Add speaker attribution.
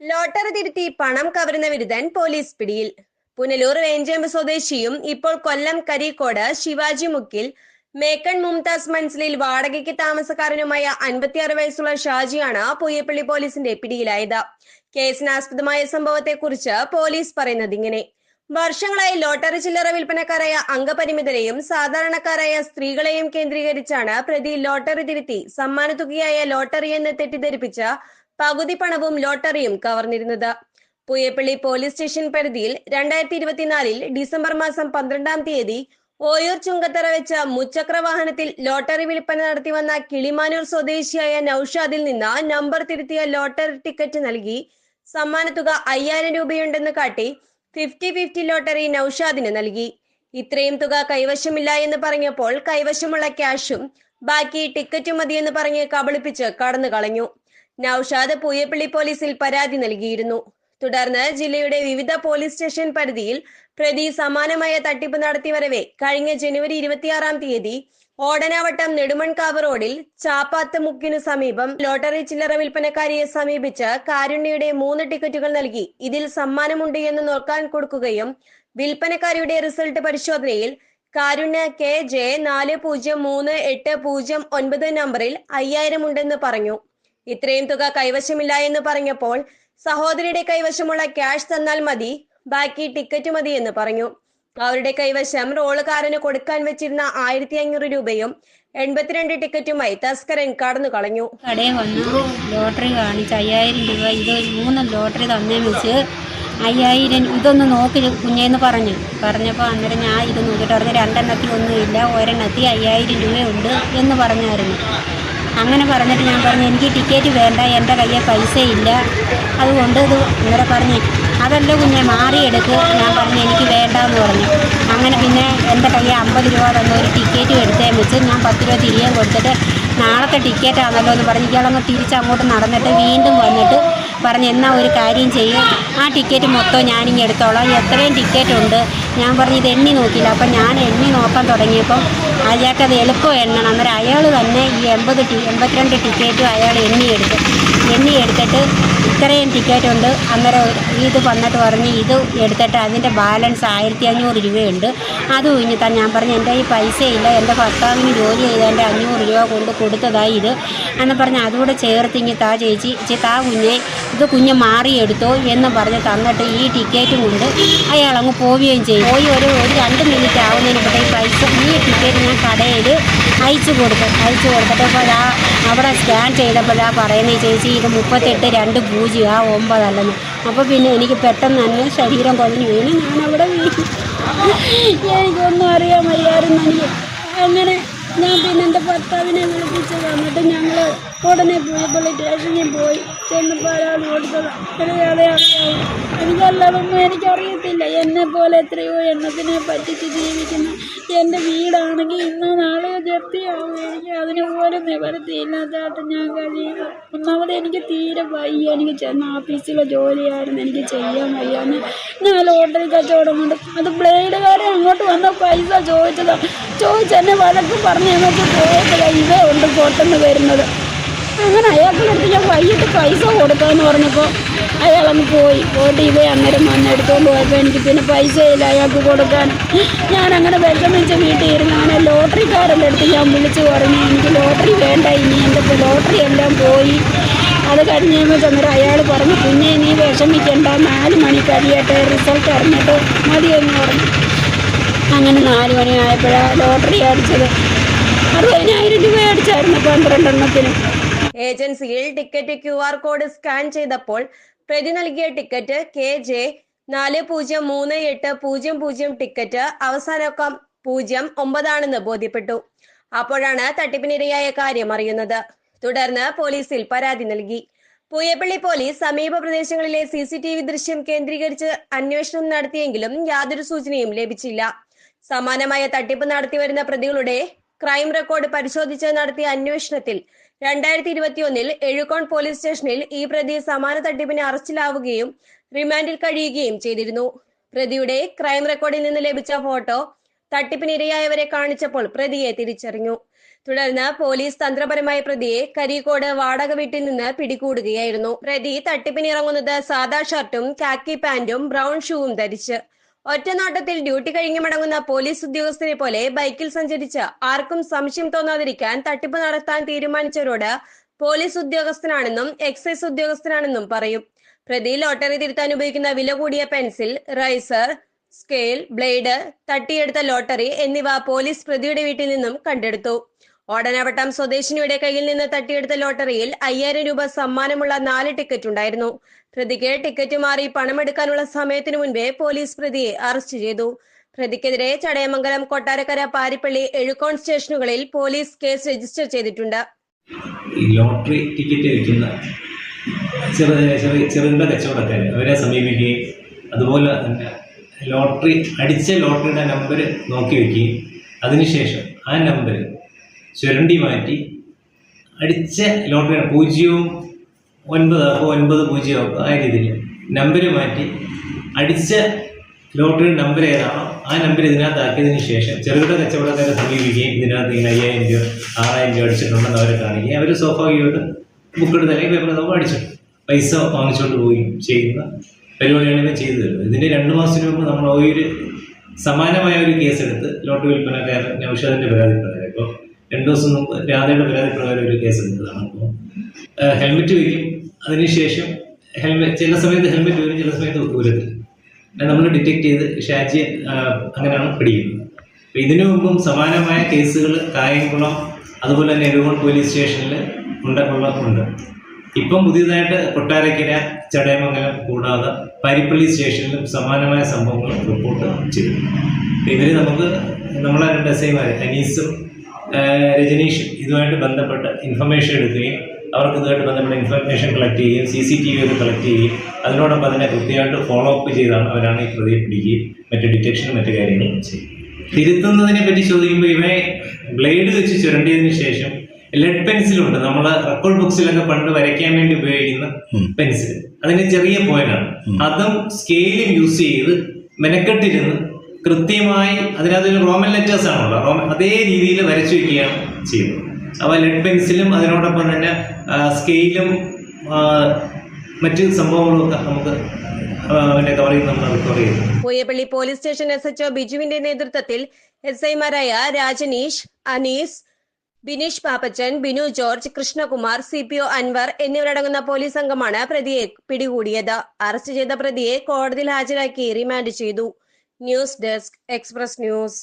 Speaker 1: Lottery തിരുത്തി പണം കവരുന്ന വിരുദ്ധൻ police പിടിയിൽ. പുനലൂർ വേഞ്ചേമ്പ് സ്വദേശിയും ഇപ്പോൾ കൊല്ലം കരീക്കോട് ശിവാജി മുക്കിൽ. മേക്കൺ മുംതാസ് മൻസിലിൽ വാടകയ്ക്ക് താമസക്കാരനുമായ അൻപത്തിയാറ് വയസ്സുള്ള ഷാജിയാണ് പൂയപ്പള്ളി പോലീസിന്റെ പിടിയിലായത്. കേസിനാസ്പദമായ സംഭവത്തെക്കുറിച്ച് പോലീസ് പറയുന്നത് ഇങ്ങനെ. വർഷങ്ങളായി ലോട്ടറി ചില്ലറ വിൽപ്പനക്കാരായ അംഗപരിമിതരെയും സാധാരണക്കാരായ സ്ത്രീകളെയും കേന്ദ്രീകരിച്ചാണ് പ്രതി ലോട്ടറി തിരുത്തി സമ്മാനത്തുകയായ ലോട്ടറി എന്ന് തെറ്റിദ്ധരിപ്പിച്ച പകുതി പണവും ലോട്ടറിയും കവർന്നിരുന്നത്. പൂയപ്പള്ളി പോലീസ് സ്റ്റേഷൻ പരിധിയിൽ രണ്ടായിരത്തി ഇരുപത്തിനാലിൽ ഡിസംബർ മാസം പന്ത്രണ്ടാം തീയതി ഓയൂർ ചുങ്കത്തറ വെച്ച മുച്ചക്ര വാഹനത്തിൽ ലോട്ടറി വിൽപ്പന നടത്തി വന്ന കിളിമാനൂർ സ്വദേശിയായ നൌഷാദിൽ നിന്ന് നമ്പർ തിരുത്തിയ ലോട്ടറി ടിക്കറ്റ് നൽകി. സമ്മാനത്തുക അയ്യായിരം രൂപയുണ്ടെന്ന് കാട്ടി ഫിഫ്റ്റി ഫിഫ്റ്റി ലോട്ടറി നൌഷാദിന് നൽകി. ഇത്രയും തുക കൈവശമില്ല എന്ന് പറഞ്ഞപ്പോൾ കൈവശമുള്ള ക്യാഷും ബാക്കി ടിക്കറ്റും മതിയെന്ന് പറഞ്ഞ് കബളിപ്പിച്ച് കടന്നു കളഞ്ഞു നൌഷാദ് പൂയപ്പള്ളി പോലീസിൽ പരാതി നൽകിയിരുന്നു. തുടർന്ന് ജില്ലയുടെ വിവിധ പോലീസ് സ്റ്റേഷൻ പരിധിയിൽ പ്രതി സമാനമായ തട്ടിപ്പ് നടത്തി വരവേ കഴിഞ്ഞ ജനുവരി ഇരുപത്തിയാറാം തീയതി ഓടനാവട്ടം നെടുമൺകാവ് റോഡിൽ ചാപ്പാത്ത് മുക്കിനു സമീപം ലോട്ടറി ചില്ലറ വിൽപ്പനക്കാരിയെ സമീപിച്ച് കാരുണ്യയുടെ മൂന്ന് ടിക്കറ്റുകൾ നൽകി. ഇതിൽ സമ്മാനമുണ്ട് എന്ന് നോക്കാൻ കൊടുക്കുകയും വിൽപ്പനക്കാരിയുടെ റിസൾട്ട് പരിശോധനയിൽ കാരുണ്യ കെ ജെ നാല് പൂജ്യം മൂന്ന് എട്ട് പൂജ്യം ഒൻപത് നമ്പറിൽ അയ്യായിരം ഉണ്ടെന്ന് പറഞ്ഞു. ഇത്രയും തുക കൈവശമില്ല എന്ന് പറഞ്ഞപ്പോൾ സഹോദരിയുടെ കൈവശമുള്ള ക്യാഷ് തന്നാൽ മതി ബാക്കി ടിക്കറ്റ് മതി എന്ന് പറഞ്ഞു. അവരുടെ കൈവശം റോളുകാരന് കൊടുക്കാൻ വെച്ചിരുന്ന ആയിരത്തി അഞ്ഞൂറ് രൂപയും എൺപത്തിരണ്ട് ടിക്കറ്റുമായി തസ്കരൻ കടന്നു കളഞ്ഞു.
Speaker 2: കടയിൽ വന്ന് ലോട്ടറി കാണിച്ച് അയ്യായിരം രൂപ ഇത് മൂന്ന് ലോട്ടറി തന്നേ വെച്ച് അയ്യായിരം ഇതൊന്ന് നോക്കി കുഞ്ഞേന്ന് പറഞ്ഞു. പറഞ്ഞപ്പോൾ അന്നേരം ഞാൻ ഇത് നോക്കിയിട്ട് പറഞ്ഞു രണ്ടെണ്ണത്തിൽ ഒന്നുമില്ല ഒരെണ്ണത്തിൽ അയ്യായിരം രൂപയുണ്ട് എന്ന് പറഞ്ഞായിരുന്നു. അങ്ങനെ പറഞ്ഞിട്ട് ഞാൻ പറഞ്ഞു എനിക്ക് ടിക്കറ്റ് വേണ്ട എന്റെ കയ്യിൽ പൈസ ഇല്ല അതുകൊണ്ട് ഇത് ഇങ്ങനെ പറഞ്ഞു. അതല്ല കുഞ്ഞെ മാറിയെടുക്ക് ഞാൻ പറഞ്ഞു എനിക്ക് വേണ്ട എന്ന് പറഞ്ഞു. അങ്ങനെ പിന്നെ എന്റെ കയ്യിൽ അമ്പത് രൂപ തന്ന ഒരു ടിക്കറ്റ് എടുത്തേ വെച്ച് ഞാൻ പത്ത് രൂപ തിരികെ കൊടുത്തിട്ട് നാളത്തെ ടിക്കറ്റാണല്ലോ എന്ന് പറഞ്ഞ് ഇയാളങ്ങ് തിരിച്ചങ്ങോട്ട് നടന്നിട്ട് വീണ്ടും വന്നിട്ട് പറഞ്ഞ് എന്നാൽ ഒരു കാര്യം ചെയ്യും. ആ ടിക്കറ്റ് മൊത്തം ഞാനിങ്ങ് എടുത്തോളാം. എത്രയും ടിക്കറ്റ് ഉണ്ട്. ഞാൻ പറഞ്ഞു ഇത് എണ്ണി നോക്കിയില്ല. അപ്പം ഞാൻ എണ്ണി നോക്കാൻ തുടങ്ങിയപ്പം അയാൾക്കത് എളുപ്പം എണ്ണണം. അന്നേരം അയാൾ തന്നെ ഈ എൺപത് ടി എൺപത്തിരണ്ട് ടിക്കറ്റും അയാൾ എണ്ണിയെടുത്തു. എണ്ണിയെടുത്തിട്ട് ഇത്രയും ടിക്കറ്റ് ഉണ്ട്. അന്നേരം ഇത് വന്നിട്ട് പറഞ്ഞ് ഇത് എടുത്തിട്ട് അതിന്റെ ബാലൻസ് ആയിരത്തി അഞ്ഞൂറ് രൂപയുണ്ട്. അത് കഴിഞ്ഞ് താൻ ഞാൻ പറഞ്ഞു എന്റെ ഈ പൈസ ഇല്ല എന്റെ ഭർത്താവിന് ജോലി ചെയ്തതിന്റെ അഞ്ഞൂറ് രൂപ കൊണ്ട് കൊടുത്തതായി ഇത്. എന്ന് പറഞ്ഞ് അതുകൂടെ ചേർത്തിങ്ങി താ ചേച്ചി. താ കുഞ്ഞെ ഇത് കുഞ്ഞ് മാറിയെടുത്തോ എന്ന് പറഞ്ഞ് തന്നിട്ട് ഈ ടിക്കറ്റും കൊണ്ട് അയാൾ അങ്ങ് പോവുകയും ചെയ്യും പോയി ഒരു ഒരു രണ്ട് മിനിറ്റ് ആവുന്നതിന് മുമ്പ് ഈ പൈസ ഈ ടിക്കറ്റ് ഞാൻ കടയിൽ അയച്ചു കൊടുത്തു അയച്ചു കൊടുത്തിട്ടപ്പോൾ ആ അവിടെ സ്കാൻ ആ പറയുന്നത് ചേച്ചി ഇത് മുപ്പത്തെട്ട് രണ്ട് പൂജ്യം ആ ഒമ്പതല്ലെന്ന്. അപ്പോൾ പിന്നെ എനിക്ക് പെട്ടെന്ന് തന്നെ ശരീരം കുഴഞ്ഞു വീണ് ഞാൻ അവിടെ വീണു. എനിക്കൊന്നും അറിയാൻ വയ്യായിരുന്നു എനിക്ക്. അങ്ങനെ ഞാൻ പിന്നെ എന്റെ ഭർത്താവിനെ വിളിപ്പിച്ച് വന്നിട്ട് ഞങ്ങൾ ഉടനെ പോലീസ് സ്റ്റേഷനിൽ പോയി. ചെന്നപ്പോൾ ഒരാൾ കൊടുത്തത് അയാളെ അറിയാവും എനിക്കല്ലാതൊന്നും എനിക്കറിയത്തില്ല. എന്നെ പോലെ എത്രയോ എണ്ണത്തിനെ പറ്റിച്ച് ജീവിക്കുന്ന എന്റെ വീടാണെങ്കിൽ ഇന്നോ നാളെയോ ജപ്തിയാവും. എനിക്ക് അതിന് പോലും നിവൃത്തിയില്ലാത്തതായിട്ട് ഞാൻ കഴിയുന്നു. ഒന്നാമത് എനിക്ക് തീരെ വയ്യ. എനിക്ക് ചെന്ന ഓഫീസിലെ ജോലിയായിരുന്നു. എനിക്ക് ചെയ്യാൻ വയ്യാന്ന് ഞാൻ ലോട്ടറി കച്ചവടം കൊണ്ട് അത് ബ്ലേഡുകാരെ അങ്ങോട്ട് വന്ന പൈസ ചോദിച്ചതാണ് ചോദിച്ചെന്നെ വഴക്ക് പറഞ്ഞു എന്നൊക്കെ പോയപ്പോഴാണ് ഇവേ ഉണ്ട് പുറത്തുനിന്ന് വരുന്നത്. അയാളുടെ ഞാൻ വൈകിട്ട് പൈസ കൊടുക്കാമെന്ന് പറഞ്ഞപ്പോൾ അയാളങ്ങ് പോയി. പോയിട്ട് ഇവ അന്നേരം വന്ന് എടുത്തുകൊണ്ട് പോയപ്പോൾ എനിക്ക് പിന്നെ പൈസ ഇല്ല അയാൾക്ക് കൊടുക്കാൻ. ഞാൻ അങ്ങനെ വിഷമിച്ച് വീട്ടിൽ ഇരുന്ന് അങ്ങനെ ലോട്ടറിക്കാരന്റെ അടുത്ത് ഞാൻ വിളിച്ച് പറഞ്ഞു എനിക്ക് ലോട്ടറി വേണ്ട ഇനി എന്റെ ലോട്ടറി എല്ലാം പോയി. അത് കഴിഞ്ഞ് കഴിയുമ്പോൾ ചെന്നിട്ട് അയാൾ പറഞ്ഞു പിന്നെ നീ വിഷമിക്കണ്ട നാല് മണി കഴിയട്ടെ റിസൾട്ട് അറിഞ്ഞിട്ട് മതിയെന്ന് പറഞ്ഞു. അങ്ങനെ നാല് മണി ആയപ്പോഴാണ് ലോട്ടറി അടിച്ചത്. അറുപതിനായിരം രൂപ അടിച്ചായിരുന്നു പന്ത്രണ്ടെണ്ണത്തിന്.
Speaker 1: ഏജൻസിയിൽ ticket Q R code scan ചെയ്തപ്പോൾ പ്രതി നൽകിയ ടിക്കറ്റ് കെ ജെ നാല് പൂജ്യം മൂന്ന് എട്ട് പൂജ്യം പൂജ്യം ടിക്കറ്റ് അവസാനക്കം പൂജ്യം ഒമ്പതാണെന്ന് ബോധ്യപ്പെട്ടു. അപ്പോഴാണ് തട്ടിപ്പിനിരയായ കാര്യം അറിയുന്നത്. തുടർന്ന് പോലീസിൽ പരാതി നൽകി. പൂയപ്പള്ളി പോലീസ് സമീപ പ്രദേശങ്ങളിലെ സി സി ടി വി ദൃശ്യം കേന്ദ്രീകരിച്ച് അന്വേഷണം നടത്തിയെങ്കിലും യാതൊരു സൂചനയും ലഭിച്ചില്ല. സമാനമായ തട്ടിപ്പ് നടത്തിവരുന്ന പ്രതികളുടെ ക്രൈം റെക്കോർഡ് പരിശോധിച്ച് നടത്തിയ അന്വേഷണത്തിൽ രണ്ടായിരത്തി ഇരുപത്തിയൊന്നിൽ എഴുകോൺ പോലീസ് സ്റ്റേഷനിൽ ഈ പ്രതി സമാന തട്ടിപ്പിന് അറസ്റ്റിലാവുകയും റിമാൻഡിൽ കഴിയുകയും ചെയ്തിരുന്നു. പ്രതിയുടെ ക്രൈം റെക്കോർഡിൽ നിന്ന് ലഭിച്ച ഫോട്ടോ തട്ടിപ്പിനിരയായവരെ കാണിച്ചപ്പോൾ പ്രതിയെ തിരിച്ചറിഞ്ഞു. തുടർന്ന് പോലീസ് തന്ത്രപരമായ പ്രതിയെ കരീക്കോട് വാടക വീട്ടിൽ നിന്ന് പിടികൂടുകയായിരുന്നു. പ്രതി തട്ടിപ്പിന് ഇറങ്ങുന്നത് സാദാ ഷർട്ടും കാക്കി പാന്റും ബ്രൗൺ ഷൂവും ധരിച്ച് ഒറ്റനോട്ടത്തിൽ ഡ്യൂട്ടി കഴിഞ്ഞു മടങ്ങുന്ന പോലീസ് ഉദ്യോഗസ്ഥനെ പോലെ ബൈക്കിൽ സഞ്ചരിച്ച് ആർക്കും സംശയം തോന്നാതിരിക്കാൻ തട്ടിപ്പ് നടത്താൻ തീരുമാനിച്ചവരോട് പോലീസ് ഉദ്യോഗസ്ഥനാണെന്നും എക്സൈസ് ഉദ്യോഗസ്ഥനാണെന്നും പറയും. പ്രതി ലോട്ടറി തിരുത്താൻ ഉപയോഗിക്കുന്ന വില കൂടിയ പെൻസിൽ റൈസർ സ്കെയിൽ ബ്ലേഡ് തട്ടിയെടുത്ത ലോട്ടറി എന്നിവ പോലീസ് പ്രതിയുടെ വീട്ടിൽ നിന്നും കണ്ടെടുത്തു. ഓടനവട്ടം സ്വദേശിനിയുടെ കയ്യിൽ നിന്ന് തട്ടിയെടുത്ത ലോട്ടറിയിൽ അയ്യായിരം രൂപ സമ്മാനമുള്ള നാല് ടിക്കറ്റ് ഉണ്ടായിരുന്നു. പ്രതിക്ക് ടിക്കറ്റ് മാറി പണമെടുക്കാനുള്ള സമയത്തിനു മുൻപേ പോലീസ് പ്രതിയെ അറസ്റ്റ് ചെയ്തു. പ്രതിക്കെതിരെ ചടയമംഗലം കൊട്ടാരക്കര പാരിപ്പള്ളി എഴുക്കോൺ സ്റ്റേഷനുകളിൽ പോലീസ് കേസ് രജിസ്റ്റർ ചെയ്തിട്ടുണ്ട്.
Speaker 3: ലോട്ടറി ടിക്കറ്റ് വിൽക്കുന്ന ചെറുകിട കച്ചവടക്കാർ അവരെ സമീപിക്കുകയും അതുപോലെ തന്നെ ലോട്ടറി അടിച്ച ലോട്ടറിയുടെ നമ്പർ നോക്കി വയ്ക്കുകയും അതിനുശേഷം ആ നമ്പർ ചുരണ്ടി മാറ്റി. അടിച്ച ലോട്ടറി പൂജ്യവും ഒൻപത് അപ്പോൾ ഒൻപത് പൂജ്യം അപ്പോൾ ആ രീതിയിൽ നമ്പർ മാറ്റി. അടിച്ച ലോട്ടറി നമ്പർ ഏതാണോ ആ നമ്പർ ഇതിനകത്താക്കിയതിന് ശേഷം ചെറുകിട കച്ചവടക്കാരെ സമീപിക്കുകയും ഇതിനകത്ത് ഇങ്ങനെ അയ്യായിരം രൂപ ആറായിരം രൂപ അടിച്ചിട്ടുണ്ടെന്ന് അവരെ കാണിക്കുകയും അവർ സ്വാഭാവികമായിട്ട് ബുക്കെടുത്ത് അല്ലെങ്കിൽ പേപ്പർ നമ്മൾ അടിച്ചു. പൈസ വാങ്ങിച്ചുകൊണ്ട് പോവുകയും ചെയ്യുന്ന പരിപാടിയാണ് ഇവർ ചെയ്തു തരുന്നത്. ഇതിന്റെ രണ്ട് മാസത്തിന് മുമ്പ് നമ്മൾ ഒരു സമാനമായ ഒരു കേസെടുത്ത് ലോട്ടറി വിൽപ്പനക്കാരൻ നൌഷാദിന്റെ പരാതി പ്രകാരം ഇപ്പോൾ രണ്ട് ദിവസം മുമ്പ് രാധയുടെ പരാതി പ്രകാരം ഒരു കേസ് എടുത്തതാണ്. അപ്പോൾ ഹെൽമെറ്റ് വയ്ക്കും അതിനുശേഷം ഹെൽമെറ്റ് ചില സമയത്ത് ഹെൽമെറ്റ് വരും ചില സമയത്ത് ഊരത്തില്ല നമ്മൾ ഡിറ്റക്ട് ചെയ്ത് ഷാജി അങ്ങനെയാണ് പിടിക്കുന്നത്. അപ്പോൾ ഇതിനു മുമ്പും സമാനമായ കേസുകൾ കായംകുളം അതുപോലെ തന്നെ എരുവോൺ പോലീസ് സ്റ്റേഷനിൽ ഉണ്ട് ഉള്ള- ഉണ്ട് ഇപ്പം പുതിയതായിട്ട് കൊട്ടാരക്കര ചടയമംഗലം കൂടാതെ പാരിപ്പള്ളി സ്റ്റേഷനിലും സമാനമായ സംഭവങ്ങൾ റിപ്പോർട്ട് ചെയ്തു ഇവർ നമുക്ക് നമ്മളെ രണ്ട് എസ് ഐമാർ അനീസും രജനീഷും ഇതുമായിട്ട് ബന്ധപ്പെട്ട ഇൻഫർമേഷൻ എടുക്കുകയും അവർക്ക് ഇതുമായിട്ട് ബന്ധപ്പെട്ട ഇൻഫർമേഷൻ കളക്ട് ചെയ്യുകയും സി സി ടി വി ഒക്കെ കളക്ട് ചെയ്യുകയും അതിനോടൊപ്പം അതിനെ കൃത്യമായിട്ട് ഫോളോ അപ്പ് ചെയ്താണ് അവരാണ് ഈ പ്രതിയെ പിടിക്കുകയും മറ്റു ഡിറ്റക്ഷനും മറ്റു കാര്യങ്ങളും ചെയ്യും തിരുത്തുന്നതിനെ പറ്റി ചോദിക്കുമ്പോൾ ഇവയെ ബ്ലേഡ് വെച്ച് ചുരണ്ടിയതിന് ശേഷം ലെഡ് പെൻസിലുണ്ട് നമ്മൾ റെക്കോർഡ് ബുക്സിലൊക്കെ പണ്ട് വരയ്ക്കാൻ വേണ്ടി ഉപയോഗിക്കുന്ന പെൻസിൽ അതിന് ചെറിയ പോയിന്റാണ് അതും സ്കെയിലും യൂസ് ചെയ്ത് മെനക്കെട്ടിരുന്ന് കൃത്യമായി അതിനകത്തൊരു റോമൻ ലെറ്റേഴ്സ് ആണല്ലോ റോമൻ അതേ രീതിയിൽ വരച്ചു വയ്ക്കുകയാണ് ചെയ്യുന്നത്. അപ്പോൾ ലെഡ് പെൻസിലും അതിനോടൊപ്പം തന്നെ സ്കെയിലും മറ്റ് സംഭവങ്ങളും ഒക്കെ നമുക്ക് Pooyappally
Speaker 1: police station S H O ബിജുവിന്റെ നേതൃത്വത്തിൽ എസ് ഐമാരായ Rajaneesh Anees Bineesh Pappachan Binu George Krishnakumar C P O Anwar എന്നിവരടങ്ങുന്ന പോലീസ് സംഘമാണ് പ്രതിയെ പിടികൂടിയത്. അറസ്റ്റ് ചെയ്ത പ്രതിയെ കോടതിയിൽ ഹാജരാക്കി റിമാൻഡ് ചെയ്തു. News desk express news